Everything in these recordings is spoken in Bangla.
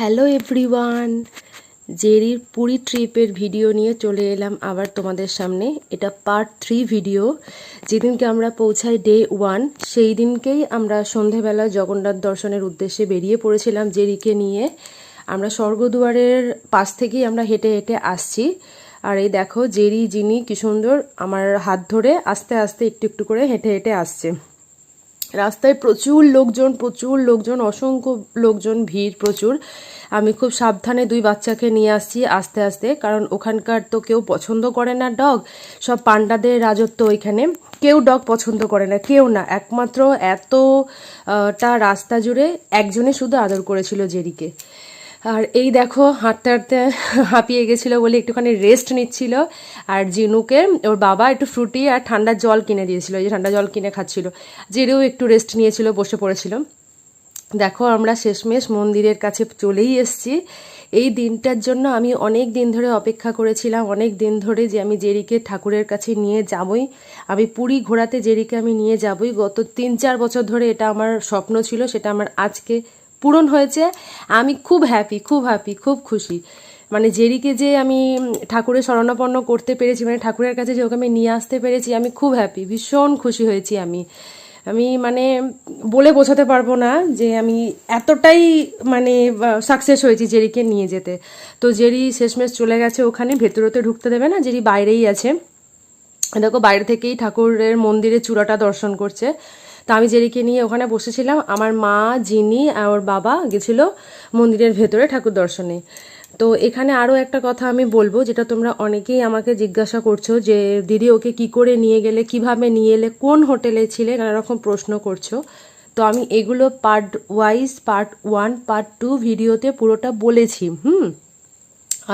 হ্যালো এভরিওয়ান, জেরির পুরী ট্রিপের ভিডিও নিয়ে চলে এলাম আবার তোমাদের সামনে। এটা পার্ট থ্রি ভিডিও যেদিনকে আমরা পৌঁছাই ডে ওয়ান সেই দিনকেই আমরা সন্ধেবেলা জগন্নাথ দর্শনের উদ্দেশ্যে বেরিয়ে পড়েছিলাম জেরিকে নিয়ে। আমরা স্বর্গদুয়ারের পাশ থেকেই আমরা হেঁটে হেঁটে আসছি। আর এই দেখো জেরি, যিনি কি সুন্দর, আমার হাত ধরে আস্তে আস্তে একটু একটু করে হেঁটে হেঁটে আসছে। রাস্তায় প্রচুর লোকজন প্রচুর লোকজন, অসংখ্য লোকজন, ভিড় প্রচুর। আমি খুব সাবধানে দুই বাচ্চাকে নিয়ে আসছি আস্তে আস্তে, কারণ ওখানকার তো কেউ পছন্দ করে না ডগ, সব পান্ডাদের রাজত্ব ওইখানে। কেউ ডগ পছন্দ করে না, কেউ না, একমাত্র এতটা রাস্তা জুড়ে একজনে শুধু আদর করেছিল জেরিকে। আর এই দেখো, হাঁটতে হাঁটতে হাঁপিয়ে গেছিল বলে একটুখানি রেস্ট নিচ্ছিল। আর জিনুকে, ওর বাবা একটু ফ্রুটি আর ঠান্ডা জল কিনে দিয়েছিল যে ঠান্ডা জল কিনে খাচ্ছিল। জেরেও একটু রেস্ট নিয়েছিল, বসে পড়েছিল। দেখো, আমরা শেষমেশ মন্দিরের কাছে চলেই এসেছি। এই দিনটার জন্য আমি অনেক দিন ধরে অপেক্ষা করেছিলাম, অনেক দিন ধরে যে আমি জেরিকে ঠাকুরের কাছে নিয়ে যাবই। আমি পুরী ঘোরাতে জেরিকে আমি নিয়ে যাবই। গত তিন চার বছর ধরে এটা আমার স্বপ্ন ছিল, সেটা আমার আজকে পূরণ হয়েছে। আমি খুব হ্যাপি খুব হ্যাপি খুব খুশি। মানে জেরিকে যে আমি ঠাকুরের শরণাপন্ন করতে পেরেছি মানে ঠাকুরের কাছে যে ওকে আমি নিয়ে আসতে পেরেছি, আমি খুব হ্যাপি ভীষণ খুশি হয়েছি আমি। আমি মানে বলে বোঝাতে পারব না যে আমি এতটাই মানে সাকসেস হয়েছি জেরিকে নিয়ে যেতে। তো জেরি শেষমেশ চলে গেছে ওখানে, ভেতরতে ঢুকতে দেবে না, জেরি বাইরেই আছে। দেখো বাইরে থেকেই ঠাকুরের মন্দিরে চূড়াটা দর্শন করছে। তা আমি জেরিকে নিয়ে ওখানে বসেছিলাম। আমার মা জিনি আর ওর বাবা গেছিল মন্দিরের ভেতরে ঠাকুর দর্শনে। তো এখানে আরও একটা কথা আমি বলব, যেটা তোমরা অনেকেই আমাকে জিজ্ঞাসা করছ যে, দিদি, ওকে কি করে নিয়ে গেলে, কীভাবে নিয়ে এলে, কোন হোটেলে ছিলে? নানা রকম প্রশ্ন করছ। তো আমি এগুলো part wise part one part two ভিডিওতে পুরোটা বলেছি। হুম?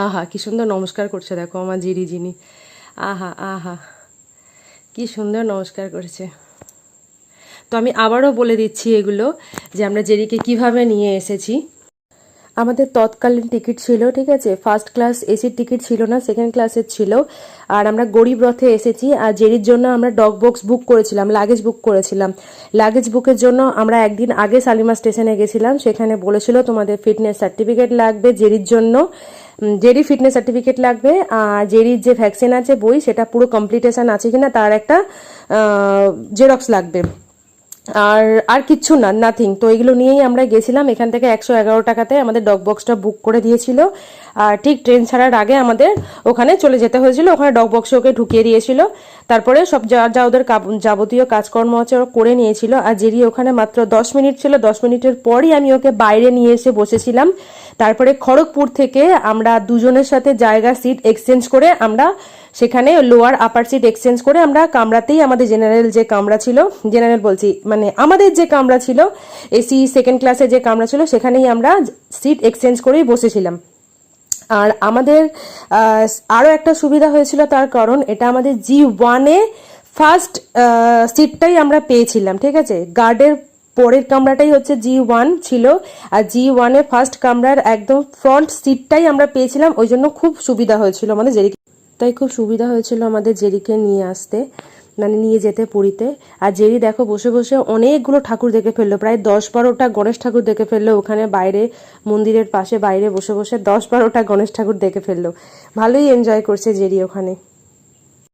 আহা, কি সুন্দর নমস্কার করছে দেখো আমার জিরি জিনি আহা আহা। কি সুন্দর নমস্কার করেছে। তো আমি আবারও বলে দিচ্ছি এগুলো যে আমরা জেরিকে কীভাবে নিয়ে এসেছি। আমাদের তৎকালীন টিকিট ছিল, ঠিক আছে? ফার্স্ট ক্লাস এসির টিকিট ছিল না সেকেন্ড ক্লাসের ছিল। আর আমরা গরিব রথে এসেছি, আর জেরির জন্য আমরা ডগ বক্স বুক করেছিলাম লাগেজ বুক করেছিলাম। লাগেজ বুকের জন্য আমরা একদিন আগে সালিমা স্টেশনে গেছিলাম, সেখানে বলেছিল তোমাদের ফিটনেস সার্টিফিকেট লাগবে জেরির জন্য। জেরি ফিটনেস সার্টিফিকেট লাগবে, আর জেরির যে ভ্যাকসিন আছে, বই, সেটা পুরো কমপ্লিটেশন আছে কিনা, তার একটা জেরক্স লাগবে। আর আর কিচ্ছু না নাথিং তো এগুলো নিয়েই আমরা গেছিলাম, এখান থেকে একশো এগারো টাকাতে আমাদের ডগ বক্সটা বুক করে দিয়েছিল। আর ঠিক ট্রেন ছাড়ার আগে আমাদের ওখানে চলে যেতে হয়েছিল, ওখানে ডগ বক্সে ওকে ঢুকিয়ে দিয়েছিল। তারপরে সব যা যা ওদের যাবতীয় কাজকর্ম আছে ওরা করে নিয়েছিল। আর জেরি ওখানে মাত্র দশ মিনিট ছিল। দশ মিনিটের পরই আমি ওকে বাইরে নিয়ে এসে বসেছিলাম। তারপরে খড়গপুর থেকে আমরা দুজনের সাথে জায়গা সিট এক্সচেঞ্জ করে আমরা সেখানে লোয়ার আপার সিট এক্সচেঞ্জ করে আমরা কামরাতেই আমাদের জেনারেল যে কামরা ছিল, জেনারেল বলছি মানে আমাদের যে কামরা ছিল, এসি সেকেন্ড ক্লাসে যে কামরা ছিল, সেখানেই আমরা সিট এক্সচেঞ্জ করেই বসেছিলাম। আর আমাদের আরও একটা সুবিধা হয়েছিল তার কারণ এটা আমাদের জি ওয়ানে ফার্স্ট সিটটাই আমরা পেয়েছিলাম, ঠিক আছে? গার্ডের পরের কামরাটাই হচ্ছে জি ওয়ান ছিল, আর জি ওয়ানে ফার্স্ট কামরার একদম ফ্রন্ট সিটটাই আমরা পেয়েছিলাম, ওই জন্য খুব সুবিধা হয়েছিল আমাদের জেরিকে। তাই খুব সুবিধা হয়েছিল আমাদের জেরিকে নিয়ে আসতে। মানে নিয়ে যেতে পুরীতে। আর জেরি দেখো বসে বসে অনেকগুলো ঠাকুর দেখে ফেলল। প্রায় দশ বারোটা গণেশ ঠাকুর দেখে ফেলল। ওখানে বাইরে, মন্দিরের পাশে বাইরে বসে বসে দশ বারোটা গণেশ ঠাকুর দেখে ফেলল। ভালোই এনজয় করছে জেরি ওখানে।